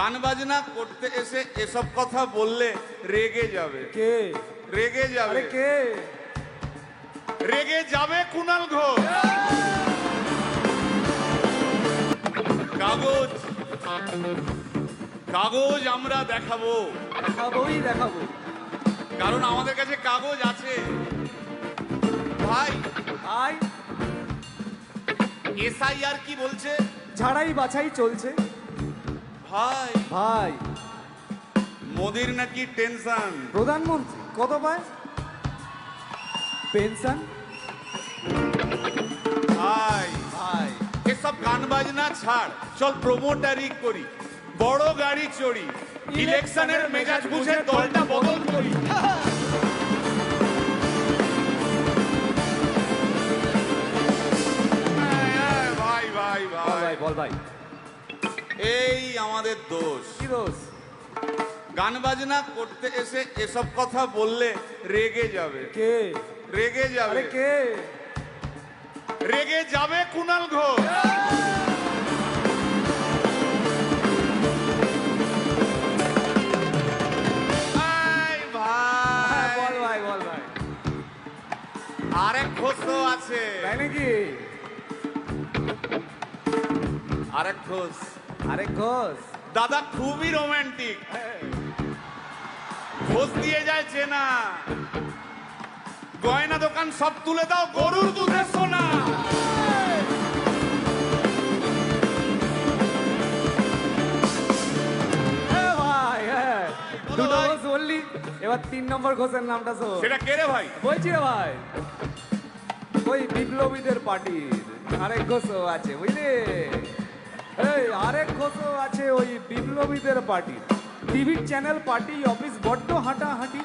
গান বাজনা করতে এসে এসব কথা বললে রেগে যাবে। কে? রেগে যাবে। কে? রেগে যাবে কুণাল ঘোষ। কাগজ। কাগজ আমরা দেখাবো। দেখাবোই দেখাবো কারণ আমাদের কাছে কাগজ আছে। ভাই আই এসআইআর কি বলছে? ঝাড়াই বাছাই চলছে। ভাই। ভাই। মোদির নাকি টেনশন? প্রধানমন্ত্রী কত পায় পেনশন? ভাই। ভাই। এসব গান বাজনা ছাড় চল প্রমোটারি করি বড় গাড়ি চড়ি ইলেকশনের মেজাজ বুঝে দলটা বদল করি। হ্যাঁ, ভাই ভাই ভাই। ভাই বল ভাই। এই আমাদের দোষ। কি দোষ? গান বাজনা করতে এসে এসব কথা বললে রেগে যাবে। কে? রেগে যাবে। কে? রেগে যাবে কুনাল ঘোষ। হ্যাঁ, বল ভাই ভাই বল ভাই। আরেক ঘোষও আছে। তাই নাকি? আরেক ঘোষ আরে ঘোষ দাদা খুবই রোমান্টিক ঘোষ দিয়ে যায় চেনা। গয়না দোকান সব তুলে দাও গরুর দুধের সোনা। দুটো ঘোষ বললি এবার তিন নম্বর ঘোষের নামটা শোন। সেটা কে রে ভাই? বলছি রে ভাই ওই বিপ্লবীদের পার্টির। আরেক ঘোষও আছে বুঝলি? এই আরেক ঘোষও আছে ওই বিপ্লবীদের পার্টির টিভির চ্যানেল পার্টি অফিস বড্ড হাঁটাহাঁটি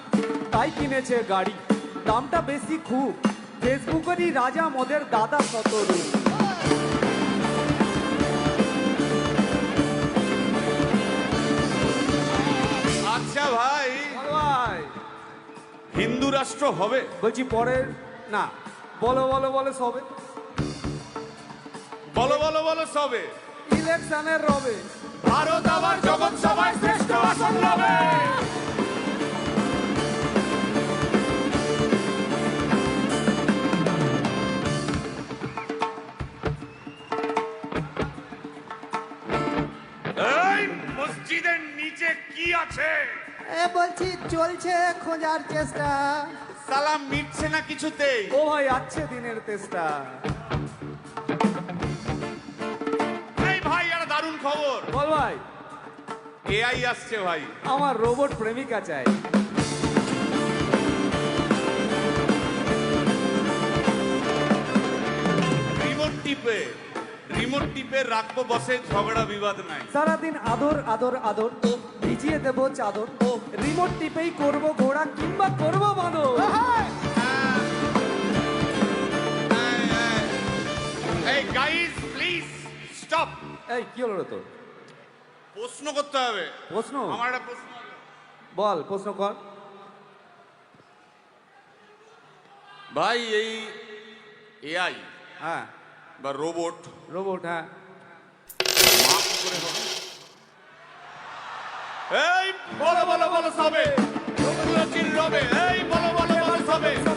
তাই কিনেছে গাড়ি। দামটা বেশি খুব। ফেসবুকেরই রাজা মদের দাদা শতরু আচ্ছা ভাই ভাই হিন্দু রাষ্ট্র হবে? বলছি পরের না বলো বলো বলো সবে। বলো বলো বলো সবে। ইলেকশনের রবে। ভারত আবার জগৎ সভায় শ্রেষ্ঠ আসন এই মসজিদের নিচে কি আছে? এ বলছি চলছে খোঁজার চেষ্টা। সালাম মিটছে না কিছুতেই? ও ভাই আছে দিনের তেষ্টা। দারুণ খবর। বল ভাই। এআই আসছে ভাই। আমার রোবট প্রেমিকা চাই। রিমোট টিপে রিমোট টিপে রাখব বসে ঝগড়া বিবাদ নাই। সারাদিন আদর আদর আদর ভিজিয়ে দেবো চাদর। রিমোট টিপেই করব ঘোড়া কিংবা করব বাঁদর। কি হলো রে তোর? প্রশ্ন করতে হবে। প্রশ্ন? আমার একটা প্রশ্ন বল প্রশ্ন কর। ভাই এই এআই হ্যাঁ। বা রোবট রোবট হ্যাঁ। মা কি করে হবে। এই বলো বলো বলো সবে। রবে। এই বলো বলো বলো সবে।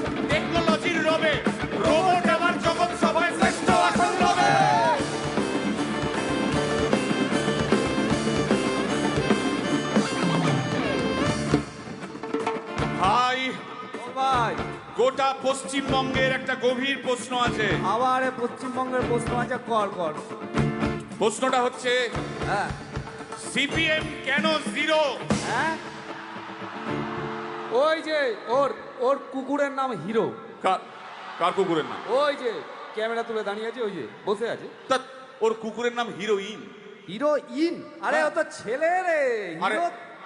ভাই। গোটা পশ্চিমবঙ্গের একটা গভীর প্রশ্ন আছে। আবার এ পশ্চিমবঙ্গের প্রশ্ন আছে কর কর। প্রশ্নটা হচ্ছে হ্যাঁ। সিপিএম কেন জিরো? হ্যাঁ? ওই যে ওর ওর কুকুরের নাম হিরো। কার কার কুকুরের নাম? ওই যে ক্যামেরা তুলে দাঁড়িয়ে আছে ওই যে বসে আছে। তা ওর কুকুরের নাম হিরোইন। হিরো ইন আরে ও তো ছেলে রে হিরো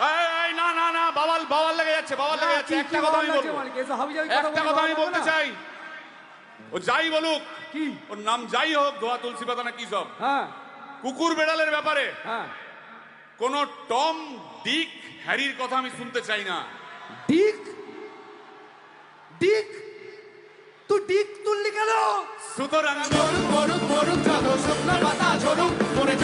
না না না বাবাল বাবাল লেগে যাচ্ছে বাবাল লেগে যাচ্ছে। একটা কথা আমি বলব। একটা কথা আমি বলতে চাই। ও যাই বলুক কি? ওর নাম যাই হোক ধোয়া তুলসী পাতা না কি সব। হ্যাঁ। কুকুর বেড়ালের ব্যাপারে হ্যাঁ। কোন টম ডিক হ্যারির কথা আমি শুনতে চাই না। ডিক? ডিক? তুই ডিক তুললি কেন? সুতরাং মরুক মরুক মরুক পাতা ঝরুক মরে